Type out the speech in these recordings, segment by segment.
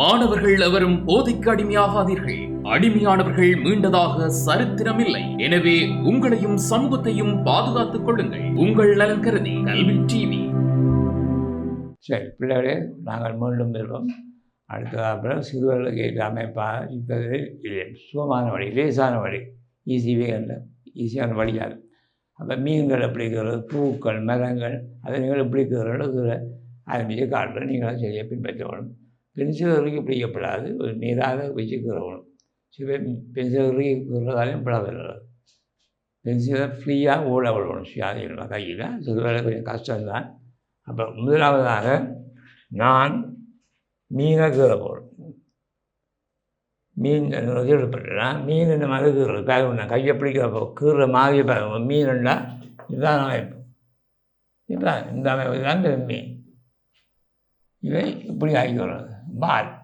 மாணவர்கள் எவரும் போதைக்கு அடிமையாகாதீர்கள். அடிமையானவர்கள் மீண்டதாக சரித்திரமில்லை. எனவே உங்களையும் சமூகத்தையும் பாதுகாத்துக் கொள்ளுங்கள். உங்கள் நலன் கருதி கல்வி டிவி. சரி பிள்ளைகளே நாங்கள் மீண்டும் வருவோம் அடுத்த அப்புறம் சிறுவர்களுக்கு அமைப்பாக இருப்பது சுகமான வழி லேசான வழி. ஈஸிவே அல்ல. ஈஸியான வழியாது அப்போ மீன்கள் எப்படி இருக்கிறது? பூக்கள் மரங்கள் அதை நீங்கள் எப்படி இருக்கிற மீது காட்டுற நீங்களும் சரியாக பின்பற்றணும் பென்சில் வரைக்கும் பிடிக்கப்படாது ஒரு நீராக வச்சுக்கிறவணும் சில பென்சில் வரைக்கும் இருக்கிறதாலையும் படாது பென்சிலை ஃப்ரீயாக ஓட விடணும் சுயாதீன கையில். சிறுவேளை கொஞ்சம் கஷ்டம்தான். அப்போ முதலாவதாக நான் மீனை கீழே போடும் மீன் ஈடுபட்டுனா மீன் இந்த மாதிரி கீரை? பேக நான் கையை பிடிக்கிறப்போ கீற மாதிரி பேக மீனுண்டா இதுதான் அமைப்பு. இதுதான் இந்த அமைப்பு தான் இந்த மீன். இவை இப்படி ஆகிக்கிறது பால்.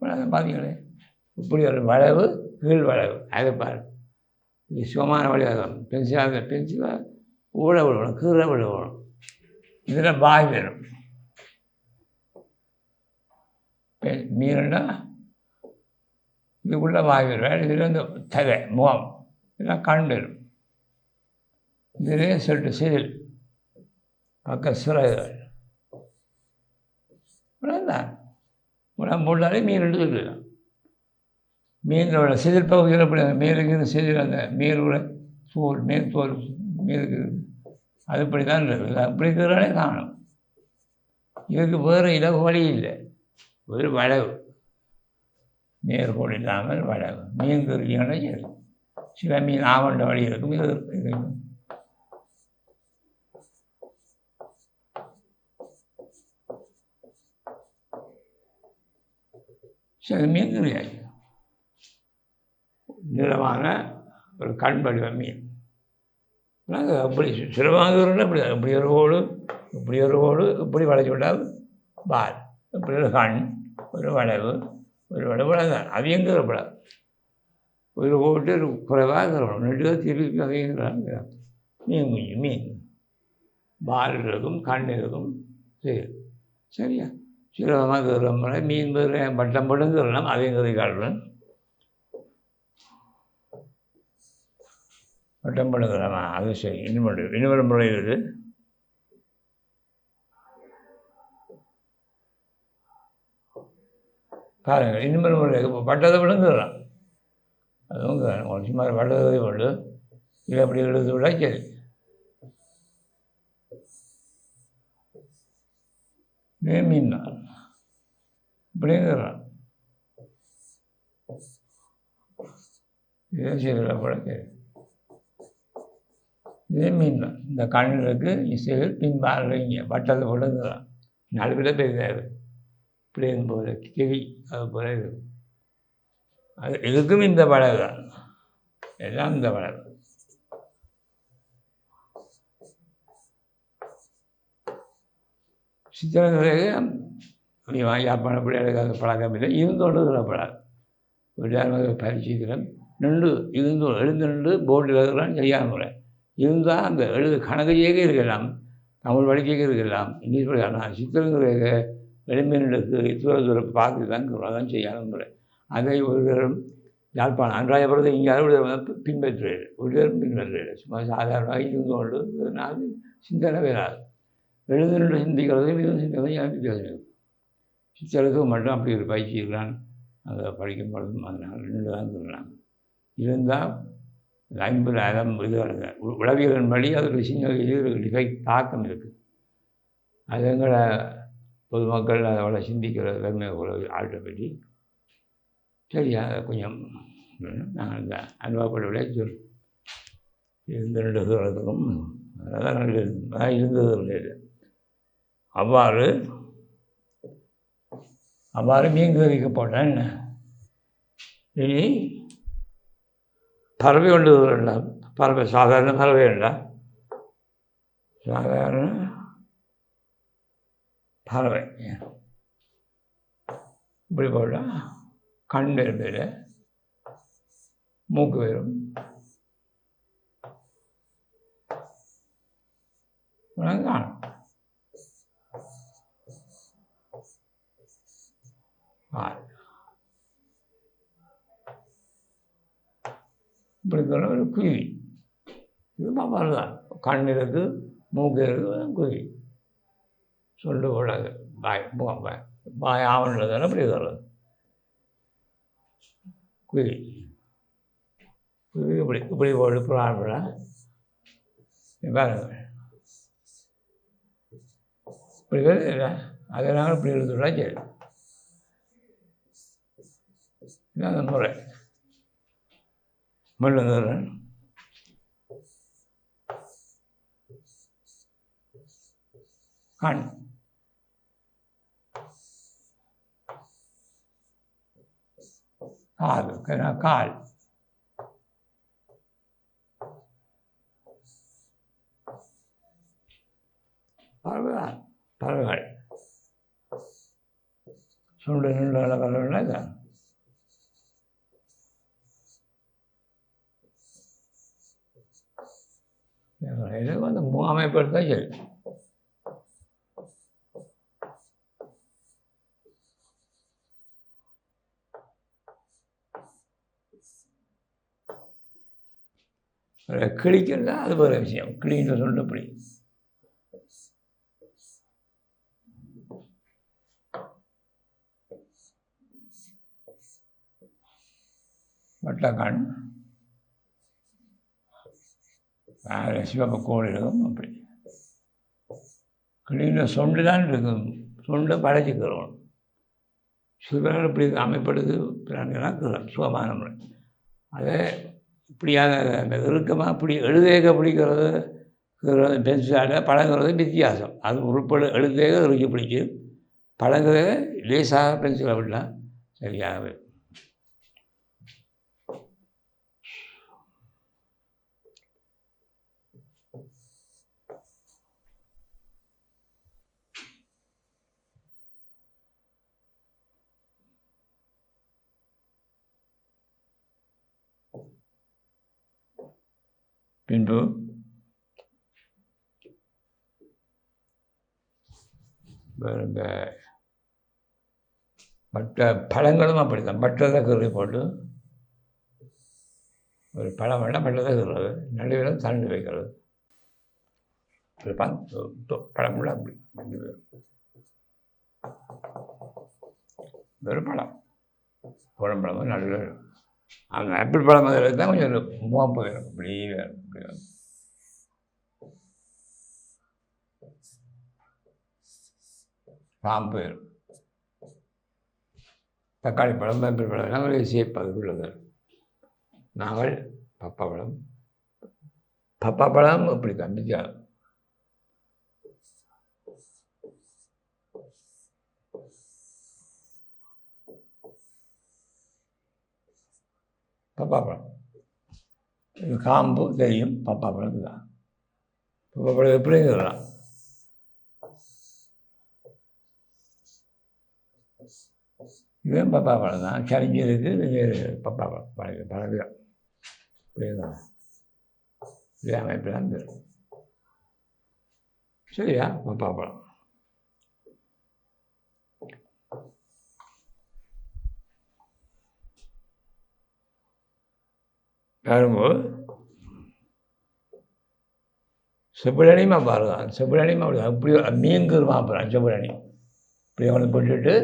பார்த்தீங்களே இப்படி ஒரு வளைவு கீழ் வளைவு. அதை பாரு. இது சுகமான வழியாகும் பென்சிலாக பென்சிலாக ஊழ விழுவணும் கீழே விழுவணும். இதில் பாய் வேணும். பெ- மீனுன்னா இதுக்குள்ள வாய் வரும் இதில் வந்து தகை முகம். இதெல்லாம் கண் வரும் இதிலே சொல்லிட்டு சிறில் பக்க சிறகுகள் தான் உடம்பு போட்டாலே மீன் ரெண்டு மீனோட சிதில் பகுதியில் அப்படி அந்த மீனுக்கு சிதில் அந்த மீனோட தோல் மீன் தோல் மீனுக்கு இப்படி தான் இருக்குது. அப்படி இருக்கிறாலே காணும். இதுக்கு வேறு இலகு வழி இல்லை. ஒரு வளைவு. நேர்கோடு இல்லாமல் வளவு. மீன் குறிக்கணும் சில மீன் ஆவண்ட வழி இருக்கும். இது இது சில மீன் கிடையாது நீளமான ஒரு கண் வடிவ மீன் நாங்கள் அப்படி சிலவாங்கிறோன்னா அப்படி இப்படி ஒரு ஓடு இப்படி ஒரு ஓடு இப்படி வளைச்சு விட்டால் பால் இப்படி ஒரு கண் ஒரு வளைவு ஒரு வளைவு தான் அவியங்கிறப்படாது. ஒரு ஓட்டு ஒரு குறைவாக இருக்கிறோம் நெடுக திருப்பி அவியங்கிறாங்க. மீன் குஞ்சு மீன். பால் இருக்கும் கண் இருக்கும். சரி. சரியா? சிலவமாக இருக்கிற மீன் வேறு பட்டம் எங்கள் கதை காட்டுறேன் வட்டம் பண்ணுகிறோமா அது சரி. இனிமடு இன்னொரு முறை இருக்குது பாருங்கள் இனிமேல் முறை பட்டத்தை விடுங்கிறான் அதுவும் ஒரு சும்மா பட்டத்தை விடு இதை அப்படி எழுது விட சரி. மீன் தான் இப்படிங்கிறான் இதே சரி கூட இதே மீன் தான். இந்த கண்ணுக்கு இசைகள் பின்பால் வட்டத்தை விழுந்துதான் நடுவில் பேர் தெரியாது இப்படியும் போல கிவி அது போல இது அது இதுக்கும் இந்த படகு தான். எல்லாம் இந்த படகு நீ வாங்கி பிள்ளைகளுக்கு அது பழக்கம் இல்லை. இருந்தோண்டுகிற பழக்கம் விளையாடுவது பரிசீலனம் நின்று இருந்து எழுந்து நின்று போர்டில் இருக்கிறான் சரியான முறை. இருந்தால் அந்த எழுது கணக்கையே இருக்கலாம் தமிழ் படிக்க இருக்கலாம் இங்கிலீஷ் படிக்கலாம் சித்திரங்கிற எளிமையினருக்கு தூர தூர பார்த்து தான் அதான் செய்யணும் முறை. அதை ஒருவரும் யாழ்ப்பாணம் அன்றாயபுரத்தை இங்கே அளவு பின்பற்றுவது ஒருவரும் பின்பற்றுகிறது சும்மா சாதாரணமாக இருந்து கொண்டு நான் சிந்தனை வேறாது. எழுந்து நின்று சிந்திக்கிறதும் இதுவும் சிந்தனை எனக்கு வித்தியாசம் சித்திரத்துக்கு மட்டும் அப்படி ஒரு பயிற்சி இருக்கிறான் அதை படிக்கும் பொழுதும் அதனால் ரெண்டு தான் இருக்கிறான் இருந்தால் ஐம்பதாயிரம் இது வருது. உளவியலின் படி அது ஒரு சின்ன இது டிஃபெக்ட் தாக்கம் இருக்குது அது எங்களை பொதுமக்கள் அதோட சிந்திக்கிற தன்மை ஒரு ஆட்டை பற்றி சரி அதை கொஞ்சம் நாங்கள் இந்த அனுபவப்படவில்லை சொல் இருந்த ரெண்டு தூரத்துக்கும் அதெல்லாம் இருந்தது இல்லை அவ்வாறு அவ்வாறு மீன் கறிக்க போட்டேன் என்ன? இனி பறவை கொண்டு வரலாம் பறவை சாதாரண பறவை வேண்டாம் சாதாரண பறவை. இப்படி போட்டால் கண் பேர் மூக்கு வரும் காணும். இப்படி ஒரு குருவி இது பாப்பாரு தான் கண் இருக்குது மூக்கு இருக்குது குருவி சொல்லு கூடாது பாய் பாய் பாய் ஆவணத்தில் இப்படி இருக்கிறது குருவி குருவி இப்படி இப்படி போட்டு புறான் பாருங்க. இப்படி வருது இல்லை அதை நாங்கள் இப்படி எழுதுறா சரி. இதான் அந்த முறை. முள்ளுங்கிறன் கண் காது கால். பறவைதான் பறவைகள் சுண்டு நின்று பறவைகள் தான் எனக்கு வந்து மூ- அமைப்பு எடுத்தால் சரி. கிளிக்கிறதா அது வேறு விஷயம். கிளின்னு சொல்லப்படி வட்டக்கண். வேறு சிவப்பு கோடு இருக்கும் அப்படி. கிளியில் சொண்டு தான் இருக்கும். சொண்டு படைச்சிக்கிறோம். சிவன் இப்படி அமைப்படுது பிறகுலாம் சுகமான முறை. அதே இப்படியான அந்த இறுக்கமாக இப்படி எழுதேக பிடிக்கிறது பென்சிலால் பழகிறது வித்தியாசம். அது உருப்படு எழுதேக இறுக்கி பிடிச்சி பழகிறத லேசாக பென்சிலை விடலாம் சரியாகவே பின்பு பாருங்க. மற்ற பழங்களும் அப்படித்தான். மற்றதை கருவி போட்டு ஒரு பழம் வேண்டாம் மற்றதை கருது நடுவில் தண்டு வைக்கிறது. ஒரு பழம் அப்படி ரெண்டு வெறும் பழம். குழம்பழமும் நடுவில் அந்த ஆப்பிள் பழம் அதில் தான் கொஞ்சம் ஒரு முகப்பு வேணும் இப்படி வேணும். அப்படி வேணும். பாம்பு வேணும். தக்காளி பழம் ஆப்பிள் பழம் நாங்கள் ஒரு உள்ளது நாங்கள் பப்பா பழம். பப்பா பழம் அப்படி கண்டிச்சா பப்பாப்பழம் இது காம்பு தெரியும் பப்பாப்பழம் இதுதான் பப்பாப்பழம் எப்படி சொல்லலாம் இதுவும் பப்பாப்பழம் தான் கரிஞ்சிருக்கு இது வேறு பப்பாப்பழம் பழகு பழகுதான் தான் இதே அமைப்பு தான் சரியா பப்பாப்பழம் பாரும்போது செப்பிலனியுமா பாருங்க செப்பிலனியுமா அப்படி அப்படி மீங்குருமா அப்புறம் செப்பிடனி இப்படி அவனை போட்டுட்டு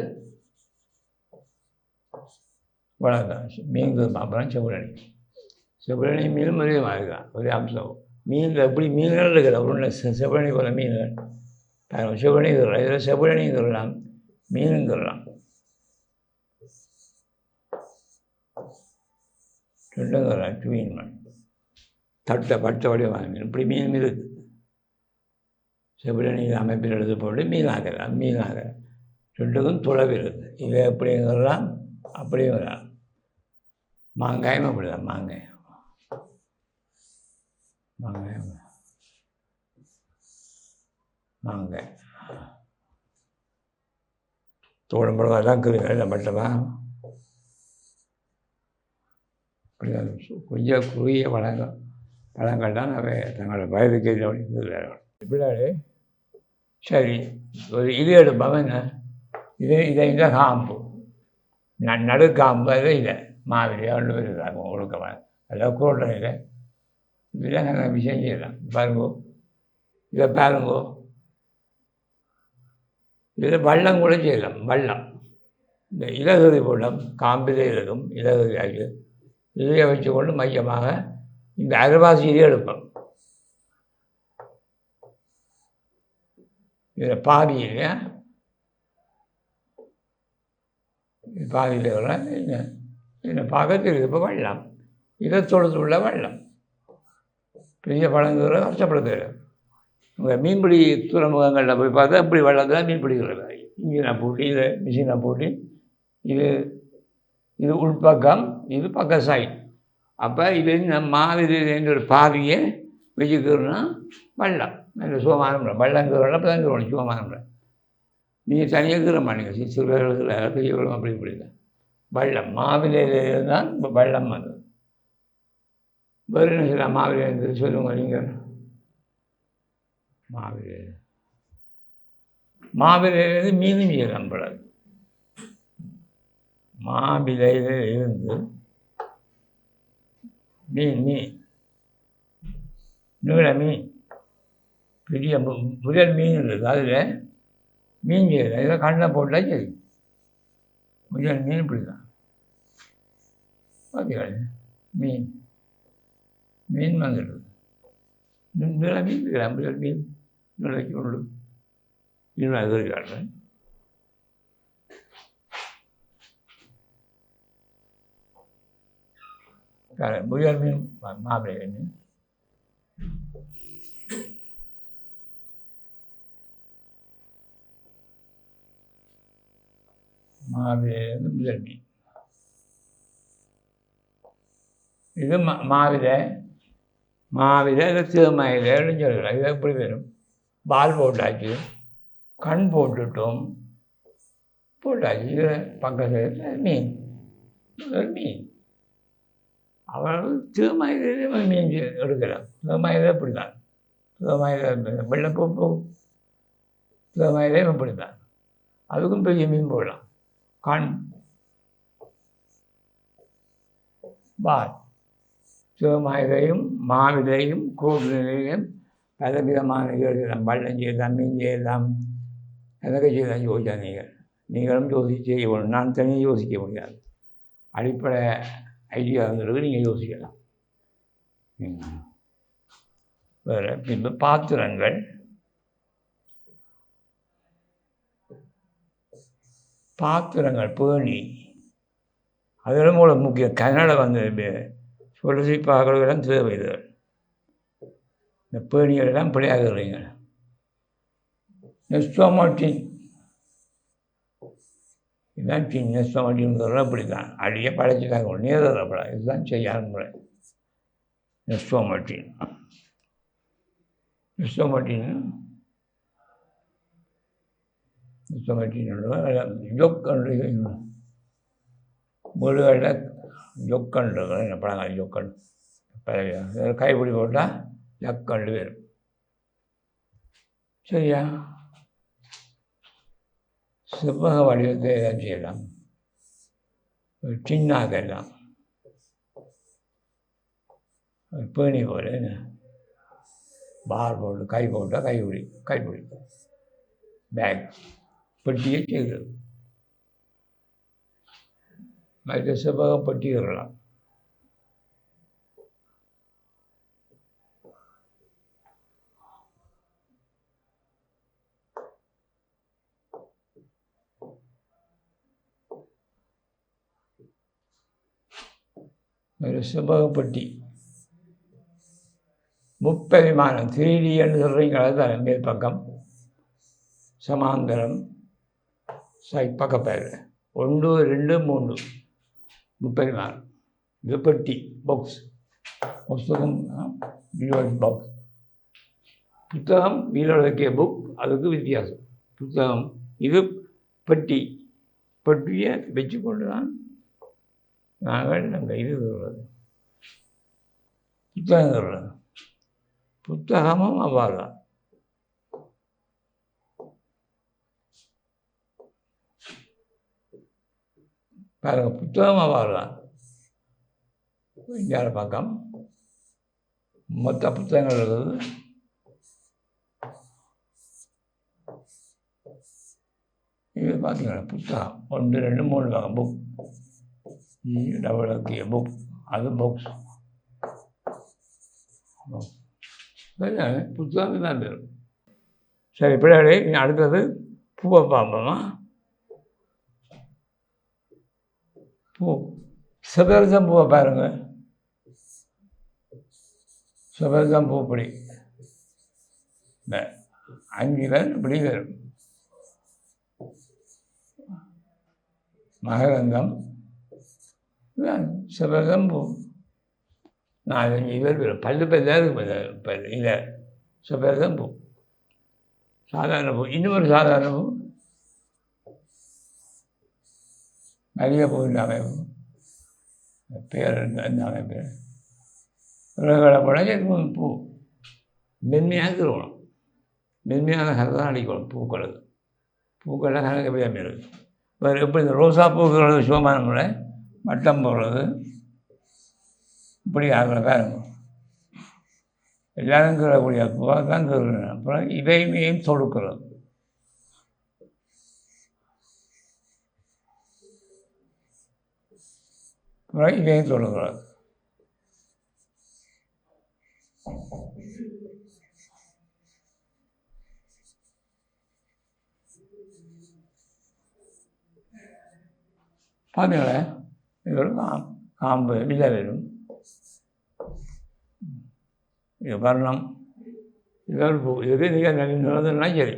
வளர்ந்தான். மீங்குருமா அப்புறம் செப்பிடனி செப்பிடனி மீன் ஒரே மாதிரி ஒரே அம்சம். மீனில் எப்படி மீன்கள் இருக்கிற உள்ள செப்பிடனி போல மீன்கள். பாருங்க செப்பிலனி இருக்கிறான் இதில் செப்பிலனி இருக்கிறான் ரெண்டாவது ஒரு ட்வீன் மண் தட்டை பட்டை வடிவமான மீன் இப்படி மீன் இருக்குது செவிலி அமைப்பில் எழுத போட்டு மீனாகிறான் மீனாகிறான். ரெண்டுக்கும் துளவு இருக்குது இதை எப்படிங்கிறலாம் அப்படியும் வரலாம் மாங்காயும் அப்படிதான் மாங்காய் மாங்காயம். மாங்காய். தோழம்பழம் அதான் இருக்குது மட்டமா அப்படி அது சு- கொஞ்சம் குறுகிய பழங்கள் பழங்கள் தான் அவை தங்களோட வயதுக்கு இது வேறு இப்படியாரு சரி ஒரு இது என்ன? இது இதை இந்த காம்பு? ந நடுக்காம்பு அது இல்லை மாவிரி ரெண்டு பேர் ஒழுக்கமாக அதாவது கோட்டனையில் இதெல்லாம் நாங்கள் விஷயம் செய்யலாம். பாருங்கோ. இதை பாருங்கோ. இதில் வள்ளம் கூட செய்யலாம். வள்ளம். இந்த இலகுதி போடம் காம்பிலே இருக்கும் இலகுதி ஆகி இதையை வச்சுக்கொண்டு மையமாக இந்த அரைவாசியிலே எடுப்போம். இதில் பாதி இல்லையா இது பாதியில் வர இந்த பக்கத்தில் இப்போ வெள்ளம். இதை தொடுத்து உள்ள வெள்ளம். பெரிய பழங்குற கஷ்டப்படுத்துகிற உங்கள் மீன்பிடி துறைமுகங்களில் போய் பார்த்தா இப்படி வெள்ளத்தில் மீன் பிடிக்கிறது இங்குனால் போட்டி இதை மிஷினை போட்டி இது இது உள்பக்கம் இது பக்க சைட் அப்போ இது நம்ம மாவீரர் ஒரு பாதியை வச்சுக்கிறோன்னா வள்ளம். நல்ல சுகமானம் வள்ளங்கிற வள்ளம் அப்போ தான் சுகமானம் நீங்கள் தனியாக இருக்கிற மாட்டீங்க. சிறுவர்கள் பெரியவர்களும் அப்படி இப்படி இல்லை. வள்ளம். மாவிலையில தான் இப்போ வெள்ளம் அது வேறு என்ன சொல்லலாம் மாவிலை சொல்லுங்க நீங்கள் மாவிலை. மாவிலையிலேருந்து மீனும் செய்யலாம் படாது மாவிலையில் இருந்து மீன் மீன் நீள மீன் பெரிய முதல் மீன் இருக்குது அதில் மீன் செய்யலாம் இதில் கண்ணில் போட்டால் சரி. முதல் மீன் இப்படி தான் பார்த்தீங்களா மீன். மீன் வந்துடுது. நீள மீன் இருக்கலாம் முதல் மீன். நிலைக்கு கொண்டு இன்னும் அது காட்டுறேன் முயல் மீன் மா- மாப்பிள்ளை மீன் மாவிலேருந்து முதல் மீன் இது மா மாவிலை மாவிலை இது திருமயிலைன்னு சொல்லலாம் இது எப்படி வரும் பால் போட்டாச்சு கண் போட்டுட்டோம் போட்டாச்சு இது பக்கத்தில் மீன் முதல் மீன் அவர்கள் திருமயிலே மீன் எடுக்கிறார் திருமயிலே இப்படி திருமயிலே வெள்ளப்பூப்பு திருமயிலே இப்படி அதுக்கும் பெரிய மீன் போடலாம். கண். பால் சிவமாயிலையும் மாவிலையும் கூடுதலையும் பலவிதமான எழுதலாம் பள்ளம் செய்யலாம் மீன் செய்யலாம். எனக்கு செய்யலாம் யோசிச்சா நீங்கள் நீங்களும் யோசிச்சு செய்ய நான் தனியாக யோசிக்க முடியாது. அடிப்படை ஐடியாங்கிறது நீங்கள் யோசிக்கலாம். ம். வேறு பின்பு பாத்திரங்கள். பாத்திரங்கள் பேணி. அதில் மூலம் முக்கிய கன்னட வந்து சொல்லி பார்க்கலாம் தேவை இது. இந்த பேணிகள் எல்லாம் பிழையாகிறீங்க நெஸ்டோமாட்டின் இதுதான் டின் நெஸ்டோமாட்டின்ங்கிறத அப்படி தான் அடியே படைச்சிட்டாங்க நேரப்படா இதுதான் செய்யாத முறை. நெஸ்டோமாட்டின் நெஸ்டோமாட்டின் நெஸ்டோமாட்டின் ஜொக்கண்டு. வீடுகளில் ஜொக்கண்டு. என்ன பழங்கால ஜொக்கண்டு? பழைய கைப்பிடி போட்டால் ஜக்கண்டு வரும் சரியா? செவ்வக வடிவத்தை எல்லாம் செய்யலாம். சின்னாக எல்லாம். பேணி போல பார் போட்டு கை போட்டால் கைப்பிடி கைப்பிடி பேக் பெட்டியை செய்கிறது மற்ற செவ்வக பெட்டிகளெல்லாம் ஒரு செவ்வகப்பட்டி முப்பரிமாணம் த்ரீ டின்னு சொல்கிறீங்களா தான் மேல் பக்கம் சமாந்தரம் சை பக்கப்பேர். ஒன்று ரெண்டு மூணு முப்பரிமாணம். இது பெட்டி பாக்ஸ் புஸ்தகம் பாக்ஸ் புத்தகம் வீலோட வைக்கிய புக் அதுக்கு வித்தியாசம். புத்தகம் இது பெட்டி. பெட்டியை வச்சுக்கொண்டு தான் நாங்கள் அந்த இது சொல்கிறது புத்தகம் சொல்கிறது புத்தகமும் அவ்வாறுதான் பாருங்கள் புத்தகம் அவ்வாறு. தான் இந்தியாவில் பக்கம். மொத்த புத்தகங்கள் இருக்குது இது பார்த்தீங்கன்னா புத்தகம். ஒன்று ரெண்டு மூணு பக்கம். புக். டபுள் ஓகே புக் அது புக்ஸ் புத்தகம் தான் பேர் சரி பிள்ளைகளே அடுத்தது பூவை பார்ப்போமா? பூ சபரிசம் பூவை பாருங்க. பூ பூப்பொடி இந்த அஞ்சு இப்படி வரும். மகரந்தம். சிவரசம் நாலஞ்சு பேர் வரும் பல்லு பேர் பல்லு இல்லை. சிவகம் பூ சாதாரண பூ இன்னொரு சாதாரண பூ. நிறைய பூ. இல்லாமல் பேர் இந்த பேர் உலகளை பழக பூ. மென்மையாக இருக்கணும். மென்மையான கலதான் அடிக்கணும் பூக்களுக்கு. பூக்களில் கணக்கு பேர் இருக்குது வேறு எப்படி இந்த ரோசா பூக்கள் சிவமான முறை மட்டம் போடுறது இப்படி ஆகல இருக்கும் எல்லாரும் கீழக்கூடிய பூவாக தான் கீழணும் அப்புறம் இவைமையும் தொடுக்கிறது. அப்புறம் இதையும் தொடுக்கிறது. பார்த்தீங்களா இது ஒரு காம் காம்பு விதை வரும் இது வர்ணம் இது பூ எது நீங்கள் நிறதுன்னா சரி.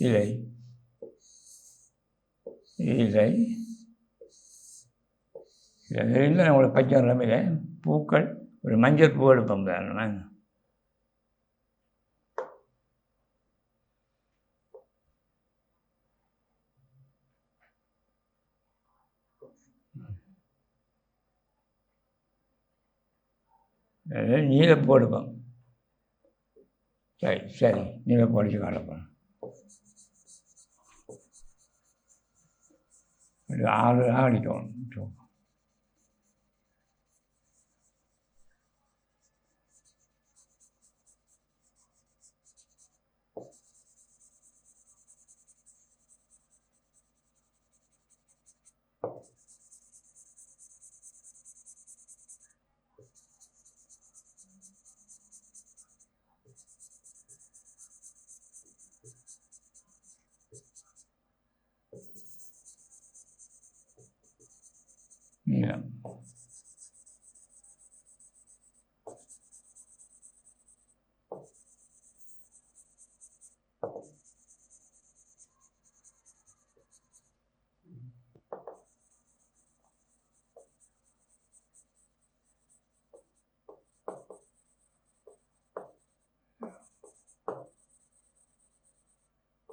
இலை இலை இல்லை உங்களுக்கு பச்சை நிலமையில பூக்கள் ஒரு மஞ்சள் பூ எடுப்போம் நாங்கள் நீல எடுப்போம் சரி சரி நீல போடிச்சு காட்டப்போம் ஆறு அடிக்கணும்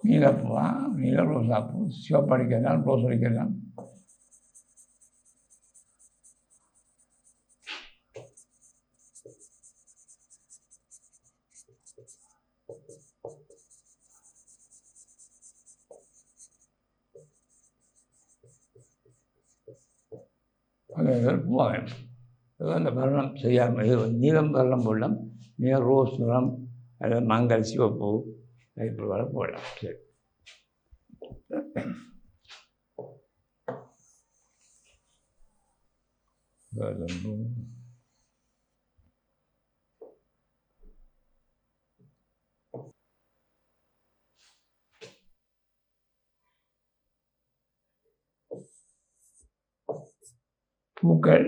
நீலப்பூவா? நீல ரோசா பூ சிவப்பு அடிக்கிறதான் ரோஸ் அடிக்கிறதான் அது அந்த வர்ணம் செய்யாமல் நீளம் நீலம் வர்ணம் போடலாம் நீல ரோஸ் நிறம் அல்லது மங்கள் சிவப்பூ. இப்படி வர போடலாம் சரி வர்ணம்பூ. பூக்கள்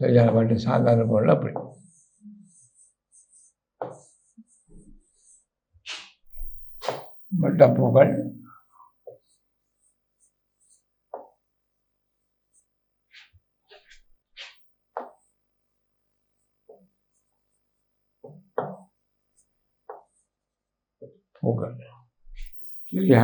சரியான பாட்டு சாதாரண பொருள் அப்படி வட்டப்பூக்கள் புகழ். சரியா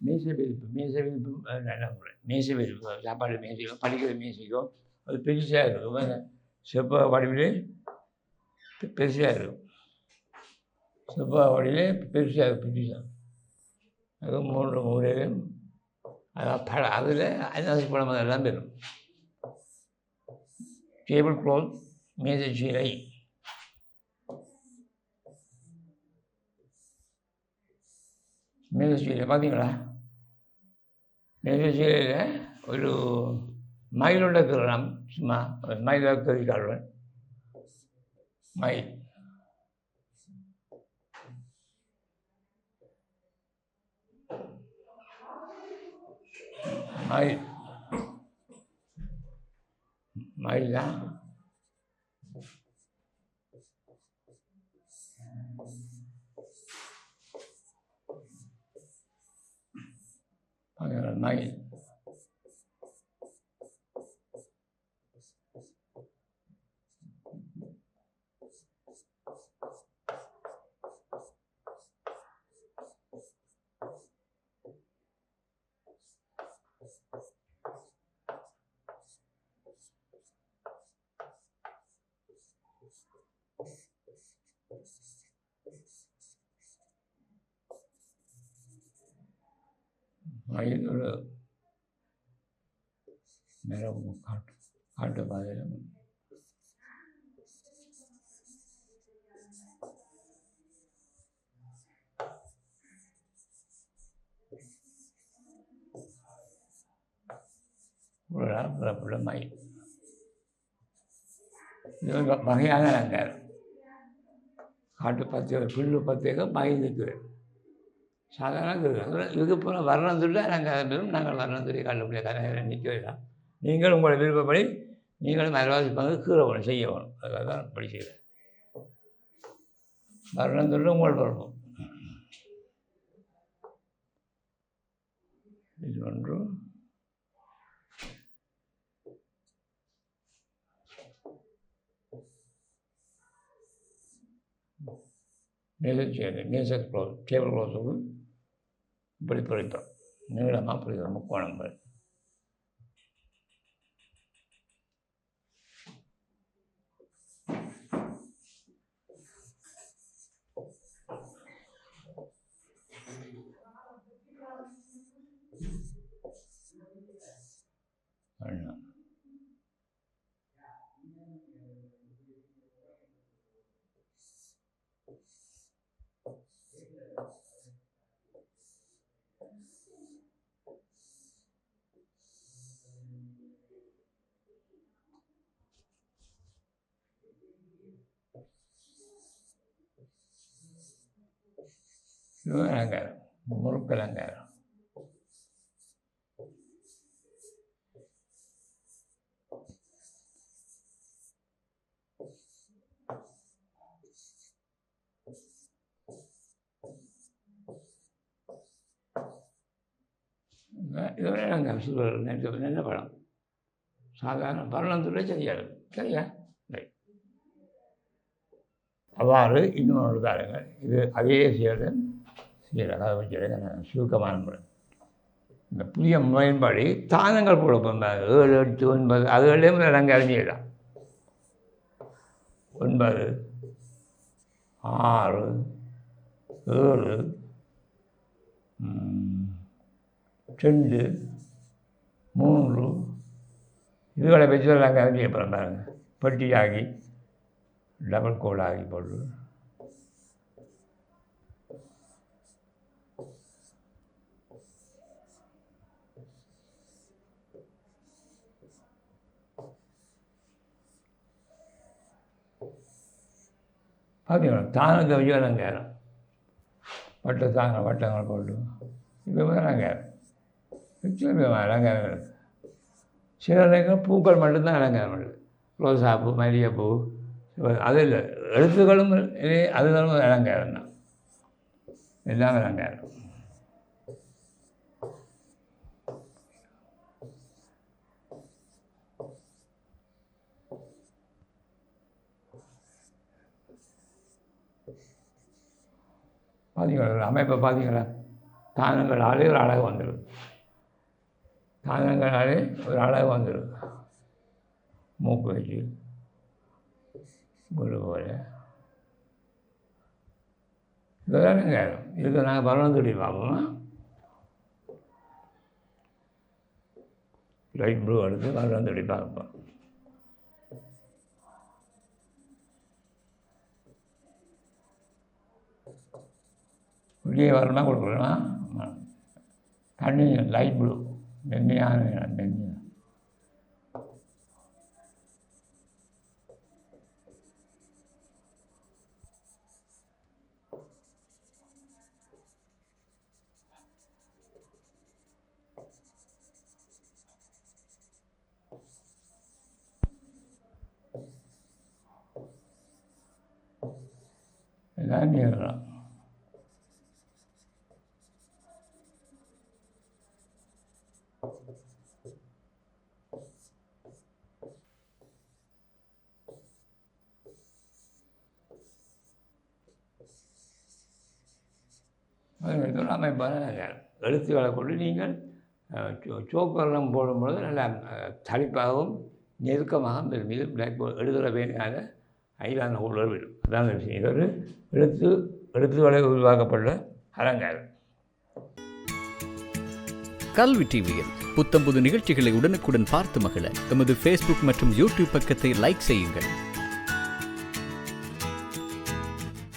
மேசை விரிப்பு மேசை விரிப்பு நல்ல முறை மேசை விரிப்பு சாப்பாடு மேசையோ படிக்கிற மேசையோ அது பெருசாக இருக்கும். செப்ப வடிவிலே பெருசாக இருக்கும். செவ்வாய் பெருசாக பிரிச்சான் அது மூன்று மூலையிலும் அதான் படம் அதில் அனாசி படம் அதெல்லாம் பெறும். டேபிள் க்ளோத் மேஜை சீலை. மேஜை சீலை பார்த்தீங்களா மேஜை சீலையில் ஒரு மயிலோட இருக்கிறான் சும்மா ஒரு மயிலோட கறிக்காடுவன் மயில். மயில் மயில் தான் பாருங்க, மயில் மயில் ஒரு நிறம் காட்டு காட்டு பாதையில் ஒரு மயில் இது ஒரு வகையான நேரம் காட்டு பத்திரிகை புல்லு பத்திரிகை மயில் சாதாரண இருக்குது இதுக்கு வர்ணம் சொல்லி நாங்கள் பெறும் நாங்கள் வர்ணம் சொல்லி காட்டக்கூடிய கதைகளை நிற்க வேண்டாம் நீங்கள் உங்களை விருப்பப்படி நீங்களும் அரைவாசி பங்கு கீழே வேணும் செய்ய வேணும் அதுக்காக தான் படி செய்கிறேன் வர்ணம் சொல்லி உங்கள் பொறுப்பும் இது ஒன்று. நேசர் சேரு மேசர் க்ளோஸ் டேபிள் க்ளோஸுக்கு இப்படி பிடிப்போம் நீளமாக பிடிக்கிறோம் முக்கோணங்கள். இது அலங்காரம் முறுக்கு அலங்காரம் இதுவரை நாங்கள் சொல்வது நேற்று நல்ல படம் சாதாரண பரணத்துறை சரியாது சரியா? அவ்வாறு இன்னொன்று தாருங்கள் இது அதே சீரன் சீரக வச்சுருக்க சுருக்கமான முறை இந்த புதிய முறையின்படி தானங்கள் கொடுப்போம். ஏழு எட்டு ஒன்பது அதுகளே நாங்கள் அறிஞ்சிடலாம். ஒன்பது ஆறு ஏழு ரெண்டு மூன்று இதுகளை வச்சு நாங்கள் அறிஞ்சிக்க போகிறோம் பாருங்க. பெட்டியாகி டபுள் கோல் ஆகி போட்டு பார்த்தீங்களா தானங்க விஜயலங்காரம் வட்ட தாங்க வட்டங்கள் போட்டு. இப்போ அலங்காரம் நிச்சயம் அலங்காரம் இருக்கு. சில நேரங்கள் பூக்கள் மட்டும்தான் அலங்காரம் இருக்குது ரோசாப்பூ மல்லிகைப்பூ அது இல்லை. எழுத்துக்களும் இதே அதுகளும் அலங்காரம் தான். எல்லாம் அலங்காரம். பார்த்தீங்களா அமைப்பை பார்த்தீங்களா தானங்களாலே ஒரு அழகு வந்துடும் தானங்களாலே ஒரு அழகு வந்துடும் மூக்கு வச்சு ஒரு போல இதுதானே இதுக்கு நாங்கள் பலவன் தொட்டி பார்ப்போமா? லைட் ப்ளூ எடுத்து பலவன் பார்ப்போம். வெளியே வரலாம் கொடுக்கலாம் தண்ணி லைட் ப்ளூ மென்மையான மென்மையான எல்லாம் நீங்களாம் எழுத்துக்களை கொண்டு நீங்கள் அஹ், சோக்கெல்லாம் போடும்பொழுது நல்லா அஹ், நெருக்கமாக பெரும் இது பிளாக் போர்டு எழுதுகிற பேனாக ஐலான உள்ளர் விடும். அதான் விஷயம். இது ஒரு எழுத்து எழுத்துக்களை உருவாக்கப்பட்ட அலங்காரம். கல்வி டிவியில் புத்தம்புது நிகழ்ச்சிகளை உடனுக்குடன் பார்த்து மகிழ. எமது ஃபேஸ்புக் மற்றும் யூடியூப் பக்கத்தை லைக் செய்யுங்கள்.